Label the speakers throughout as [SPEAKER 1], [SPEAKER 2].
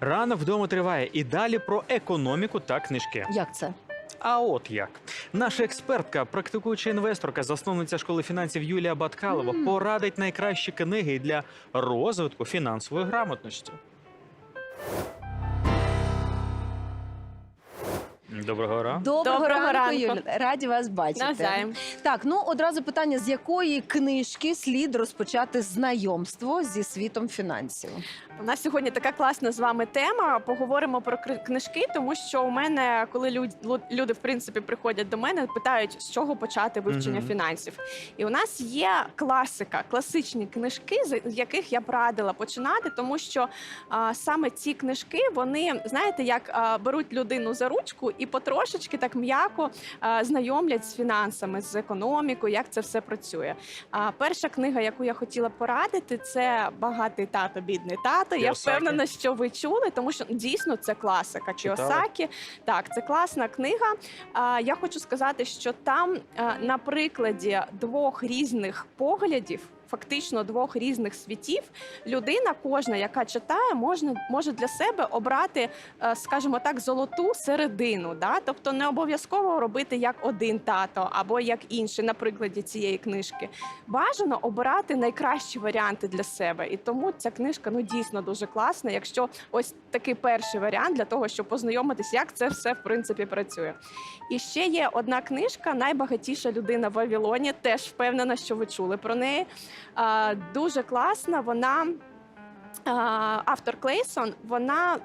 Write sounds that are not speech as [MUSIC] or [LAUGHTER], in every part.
[SPEAKER 1] Ранок вдома триває і далі про економіку та книжки.
[SPEAKER 2] Як це?
[SPEAKER 1] А от як наша експертка, практикуюча інвесторка, засновниця школи фінансів Юлія Баткалова,
[SPEAKER 2] mm.
[SPEAKER 1] порадить найкращі книги для розвитку фінансової грамотності. Доброго ранку.
[SPEAKER 2] Доброго,
[SPEAKER 3] Доброго
[SPEAKER 2] ранку,
[SPEAKER 3] ранку.
[SPEAKER 2] Юлі. Раді вас бачити.
[SPEAKER 3] Навзаєм.
[SPEAKER 2] Так, ну одразу питання: з якої книжки слід розпочати знайомство зі світом фінансів?
[SPEAKER 3] У нас сьогодні така класна з вами тема. Поговоримо про книжки, тому що у мене, коли люд- люди в принципі приходять до мене, питають, з чого почати вивчення
[SPEAKER 1] Мгм.
[SPEAKER 3] фінансів. І у нас є класика, класичні книжки, з з яких я б радила починати, тому що а, саме ці книжки вони знаєте, як а, беруть людину за ручку і потрошечки так м'яко знайомлять з фінансами, з економікою, як це все працює. А перша книга, яку я хотіла порадити, це багатий тато, бідний тато. Я впевнена, що ви чули, тому що дійсно це класика. Кіосакі. Так, це класна книга. А, я хочу сказати, що там на прикладі двох різних поглядів. Фактично двох різних світів людина, кожна, яка читає, можна може для себе обрати, е, скажімо так, золоту середину. Да? Тобто не обов'язково робити як один тато або як інший на прикладі цієї книжки. Бажано обирати найкращі варіанти для себе. І тому ця книжка ну дійсно дуже класна. Якщо ось такий перший варіант для того, щоб познайомитись, як це все в принципі працює. І ще є одна книжка Найбагатіша людина в Вавилоні. Теж впевнена, що ви чули про неї. Дуже класна. Вона автор Клейсон. Вона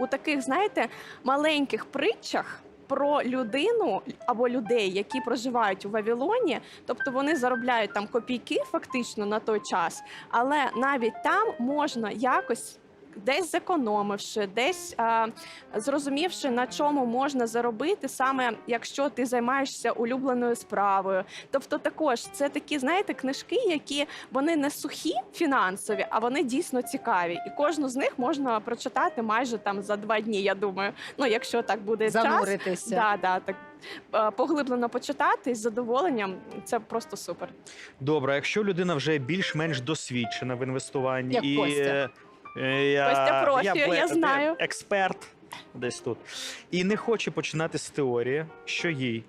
[SPEAKER 3] у таких, знаєте, маленьких притчах. Про людину або людей, які проживають у Вавилоні, тобто вони заробляють там копійки фактично на той час, але навіть там можна якось. Десь зекономивши, десь а, зрозумівши, на чому можна заробити, саме якщо ти займаєшся улюбленою справою. Тобто, також це такі, знаєте, книжки, які вони не сухі фінансові, а вони дійсно цікаві. І кожну з них можна прочитати майже там за два дні. Я думаю, ну якщо так буде час.
[SPEAKER 2] Зануритися.
[SPEAKER 3] Да, да, так е, поглиблено почитати з задоволенням. Це просто супер.
[SPEAKER 1] Добре, якщо людина вже більш-менш досвідчена в інвестуванні
[SPEAKER 2] Як
[SPEAKER 1] і
[SPEAKER 2] Костя.
[SPEAKER 1] Е, я,
[SPEAKER 3] Костя профі, я
[SPEAKER 1] я
[SPEAKER 3] знаю.
[SPEAKER 1] експерт десь тут, і не хоче починати з теорії, що їй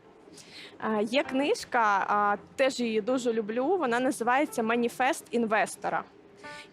[SPEAKER 3] Є книжка, а, теж її дуже люблю. Вона називається Маніфест інвестора.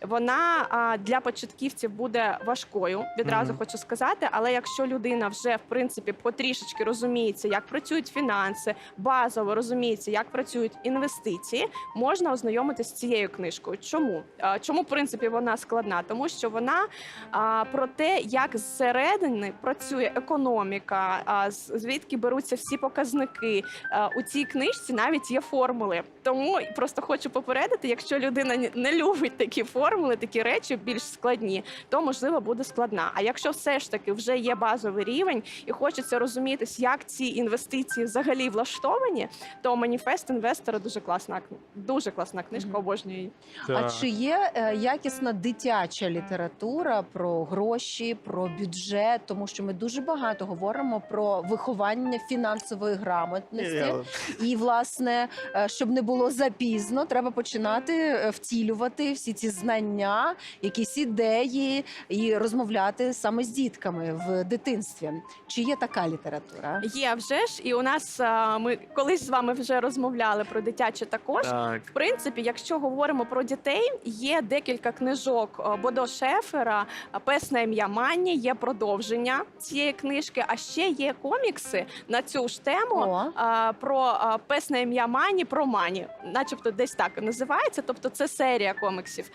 [SPEAKER 3] Вона а, для початківців буде важкою, відразу хочу сказати. Але якщо людина вже в принципі потрішечки розуміється, як працюють фінанси, базово розуміється, як працюють інвестиції, можна ознайомитися з цією книжкою. Чому? А, Чому в принципі вона складна? Тому що вона а, про те, як зсередини працює економіка, а, звідки беруться всі показники. А, у цій книжці навіть є формули. Тому просто хочу попередити, якщо людина не любить такі формули, такі речі більш складні, то можливо буде складна. А якщо все ж таки вже є базовий рівень і хочеться розумітись, як ці інвестиції взагалі влаштовані, то маніфест інвестора дуже класна дуже класна книжка. Обожнюю її.
[SPEAKER 2] А чи є е, якісна дитяча література про гроші, про бюджет? Тому що ми дуже багато говоримо про виховання фінансової грамотності. І власне, е, щоб не було запізно, треба починати е, втілювати всі ці знання, якісь ідеї і розмовляти саме з дітками в дитинстві. Чи є така література?
[SPEAKER 3] Є вже ж, і у нас а, ми колись з вами вже розмовляли про дитяче також.
[SPEAKER 1] Так.
[SPEAKER 3] В принципі, якщо говоримо про дітей, є декілька книжок Бодо Шефера, Пес на ім'я Манні, є продовження цієї книжки. А ще є комікси на цю ж тему.
[SPEAKER 2] О,
[SPEAKER 3] а, Про пес на ім'я Мані про Мані, начебто десь так називається. Тобто це серія коміксів.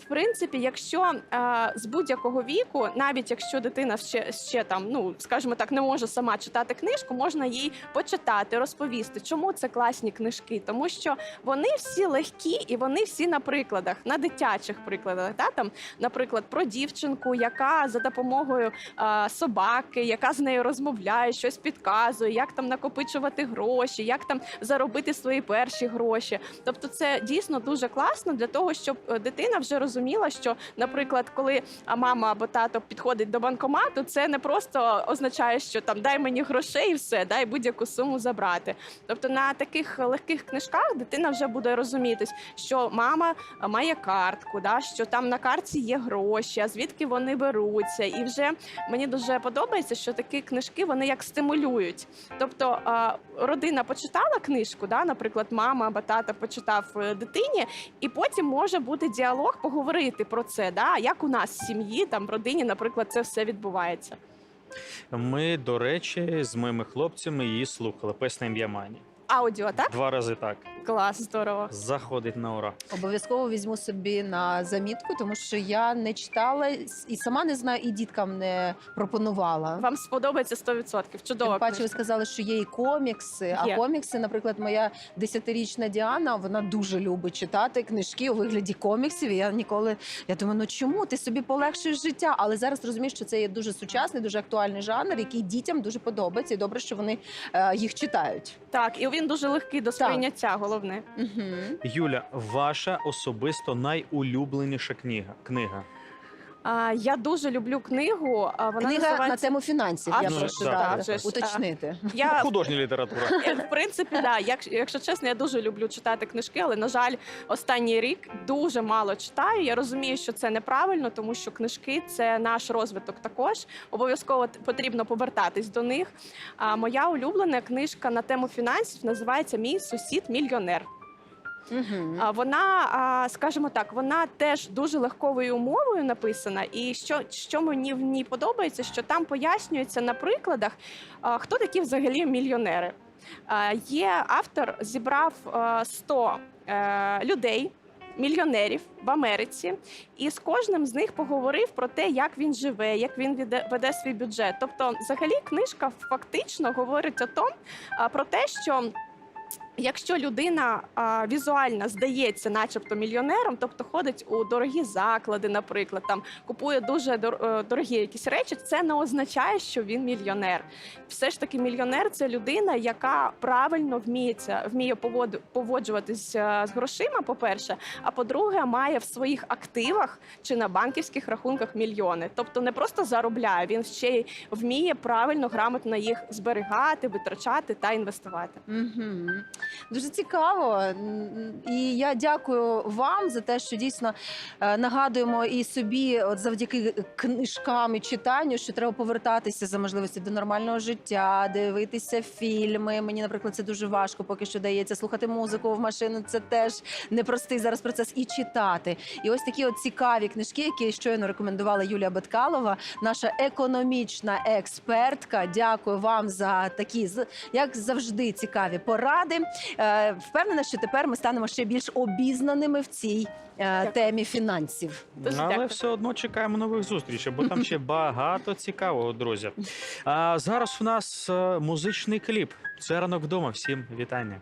[SPEAKER 3] В принципі, якщо е, з будь-якого віку, навіть якщо дитина ще, ще там, ну скажімо так, не може сама читати книжку, можна їй почитати, розповісти, чому це класні книжки, тому що вони всі легкі і вони всі на прикладах, на дитячих прикладах. Та там, наприклад, про дівчинку, яка за допомогою е, собаки, яка з нею розмовляє, щось підказує, як там накопичувати гроші, як там заробити свої перші гроші. Тобто, це дійсно дуже класно для того, щоб е, дитина вже розуміла, що, наприклад, коли мама або тато підходить до банкомату, це не просто означає, що там дай мені грошей і все, дай будь-яку суму забрати. Тобто на таких легких книжках дитина вже буде розумітись, що мама має картку, да, що там на картці є гроші, а звідки вони беруться. І вже мені дуже подобається, що такі книжки вони як стимулюють. Тобто родина почитала книжку, да, наприклад, мама або тата почитав е, дитині, і потім може бути діалог, поговорити про це. Да, як у нас в сім'ї, там в родині, наприклад, це все відбувається.
[SPEAKER 1] Ми, до речі, з моїми хлопцями її слухали. Песня ім'я Мані.
[SPEAKER 3] Аудіо, так?
[SPEAKER 1] Два рази так.
[SPEAKER 3] Клас, здорово.
[SPEAKER 1] Заходить на ура.
[SPEAKER 2] Обов'язково візьму собі на замітку, тому що я не читала і сама не знаю, і діткам не пропонувала.
[SPEAKER 3] Вам сподобається 100%. Чудово.
[SPEAKER 2] Тим паче, ви сказали, що є і комікси.
[SPEAKER 3] Є.
[SPEAKER 2] А комікси, наприклад, моя десятирічна Діана, вона дуже любить читати книжки у вигляді коміксів. І я ніколи я думаю, ну чому ти собі полегшуєш життя? Але зараз розумієш, що це є дуже сучасний, дуже актуальний жанр, який дітям дуже подобається, і добре, що вони е, їх читають.
[SPEAKER 3] Так, і він дуже легкий до сприйняття, головне.
[SPEAKER 2] Угу.
[SPEAKER 1] Юля, ваша особисто найулюбленіша книга. Книга.
[SPEAKER 3] А, я дуже люблю книгу. а, Вона
[SPEAKER 2] Книга на
[SPEAKER 3] називається...
[SPEAKER 2] тему фінансів.
[SPEAKER 3] А,
[SPEAKER 2] я
[SPEAKER 1] ну,
[SPEAKER 2] прошу
[SPEAKER 1] так,
[SPEAKER 2] да,
[SPEAKER 3] так, ж.
[SPEAKER 2] уточнити.
[SPEAKER 3] Я
[SPEAKER 1] Художня література.
[SPEAKER 3] Е, [LAUGHS] В принципі, да. Як, якщо чесно, я дуже люблю читати книжки, але на жаль, останній рік дуже мало читаю. Я розумію, що це неправильно, тому що книжки це наш розвиток також. Обов'язково т- потрібно повертатись до них. А моя улюблена книжка на тему фінансів називається Мій сусід мільйонер.
[SPEAKER 2] Угу.
[SPEAKER 3] Вона, скажімо так, вона теж дуже легковою мовою написана. І що, що мені в ній подобається, що там пояснюється на прикладах, хто такі взагалі мільйонери. Є автор, зібрав а, 100 е, людей. Мільйонерів в Америці, і з кожним з них поговорив про те, як він живе, як він веде свій бюджет. Тобто, взагалі, книжка фактично говорить о том, про те, що Якщо людина а, візуально здається, начебто мільйонером, тобто ходить у дорогі заклади, наприклад, там купує дуже дор- е, дорогі якісь речі, це не означає, що він мільйонер. Все ж таки, мільйонер це людина, яка правильно вміється, вміє поводу- поводжуватись е, з грошима. По-перше, а по-друге, має в своїх активах чи на банківських рахунках мільйони. Тобто не просто заробляє, він ще й вміє правильно, грамотно їх зберігати, витрачати та інвестувати.
[SPEAKER 2] Угу. Дуже цікаво. І я дякую вам за те, що дійсно е, нагадуємо і собі, от завдяки книжкам і читанню, що треба повертатися за можливості до нормального життя, дивитися фільми. Мені, наприклад, це дуже важко, поки що дається слухати музику в машину. Це теж непростий зараз процес і читати. І ось такі от цікаві книжки, які щойно рекомендувала Юлія Баткалова, наша економічна експертка. Дякую вам за такі як завжди цікаві поради. Е, Впевнена, що тепер ми станемо ще більш обізнаними в цій е, темі фінансів.
[SPEAKER 3] Дуже
[SPEAKER 1] Але
[SPEAKER 3] дякую.
[SPEAKER 1] все одно чекаємо нових зустрічей, бо там ще багато цікавого, друзі. А зараз у нас е, музичний кліп. Це ранок вдома. Всім вітання.